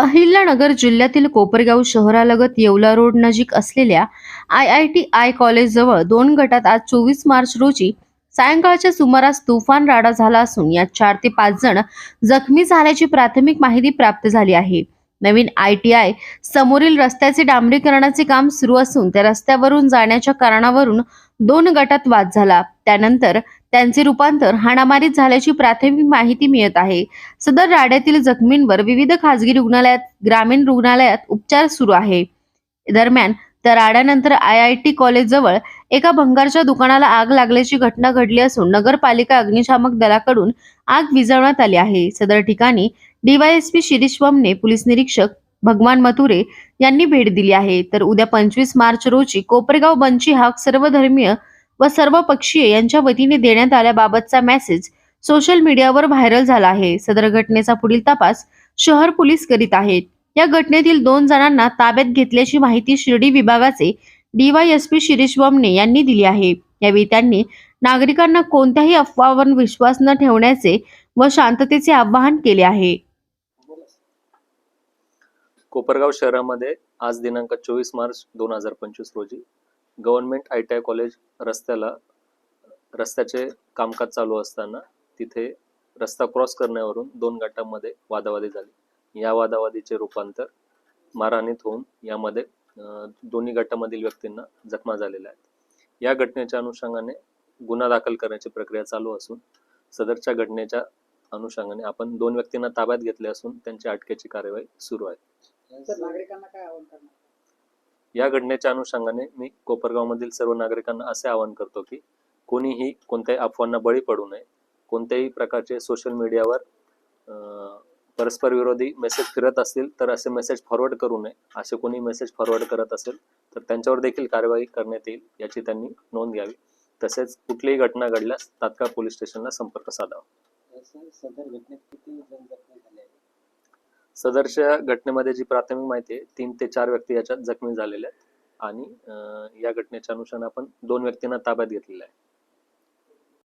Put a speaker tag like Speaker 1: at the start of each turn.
Speaker 1: अहिल्यानगर जिल्ह्यातील कोपरगाव शहरालगत येवला रोड नजीक असलेल्या आय आय टी आय कॉलेजजवळ दोन गटात आज चोवीस मार्च रोजी सायंकाळच्या सुमारास तुफान राडा झाला असून यात चार ते पाच जण जखमी झाल्याची प्राथमिक माहिती प्राप्त झाली आहे. नवीन आय टी आय समोरील रस्त्याचे डांबरीकरणाचे काम सुरू असून त्या रस्त्यावरून जाण्याच्या कारणावरून दोन गटात वाद झाला. त्यानंतर त्यांचे रूपांतर हाणामारीत झाल्याची प्राथमिक माहिती मिळत आहे. सदर राड्यातील जखमींवर विविध खासगी रुग्णालयात ग्रामीण रुग्णालयात उपचार सुरू आहे. दरम्यान तर राड्यानंतर आय आय टी कॉलेजजवळ एका भंगारच्या दुकानाला आग लागल्याची घटना घडली असून नगरपालिका अग्निशामक दलाकडून आग विझवण्यात आली आहे. सदर ठिकाणी डीवायएसपी शिरीष वमने पोलीस निरीक्षक भगवान मथुरे यांनी भेट दिली आहे. तर उद्या पंचवीस मार्च रोजी कोपरगाव बंची हाक सर्वधर्मीय व सर्व पक्षीय यांच्या वतीने देण्यात आल्याबाबतचा मेसेज सोशल मीडियावर व्हायरल झाला आहे. सदर घटनेचा पुढील तपास शहर पोलीस करीत आहेत. या घटनेतील दोन जणांना ताब्यात घेतल्याची माहिती शिर्डी विभागाचे डीवायएसपी शिरीष वमने यांनी दिली आहे. यावेळी त्यांनी नागरिकांना कोणत्याही अफवावर विश्वास न ठेवण्याचे व शांततेचे आवाहन केले आहे.
Speaker 2: कोपरगाव शहरामध्ये आज दिनांक चोवीस मार्च दोन हजार पंचवीस रोजी government I T I college रस्त्याला रस्त्याचे कामकाज चालू असताना तिथे रस्ता क्रॉस करण्यावरून दोन गटांमध्ये वादावादी झाली. या वादावादीचे रूपांतर मारहाणीत होऊन यामध्ये दोन्ही गटामधील व्यक्तींना जखमा झालेल्या आहेत. या घटनेच्या अनुषंगाने गुन्हा दाखल करण्याची प्रक्रिया चालू असून सदरच्या घटनेच्या अनुषंगाने आपण दोन व्यक्तींना ताब्यात घेतले असून त्यांच्या अटकेची कार्यवाही सुरू आहे.
Speaker 3: नागरिकांना काय आवाहन करणार?
Speaker 2: या घटनेच्या अनुषंगाने मी कोपरगावमधील सर्व नागरिकांना असे आवाहन करतो की कोणीही कोणत्याही अफवांना बळी पडू नये. कोणत्याही प्रकारचे सोशल मीडियावर परस्पर विरोधी मेसेज फिरत असतील तर असे मेसेज फॉरवर्ड करू नये. असे कोणी मेसेज फॉरवर्ड करत असेल तर त्यांच्यावर देखील कारवाई करण्यात येईल याची त्यांनी नोंद घ्यावी. तसेच कुठलीही घटना घडल्यास तात्काळ पोलीस स्टेशनला संपर्क साधावा.
Speaker 3: सदर घटनेत किती जण सदर्श
Speaker 2: सदरच्या घटनेमध्ये जी प्राथमिक माहिती आहे तीन ते चार व्यक्ती याच्यात जखमी झालेल्या आहेत. आणि अं, या घटनेच्या अनुषंगाने आपण दोन व्यक्तींना ताब्यात घेतलेलं आहे.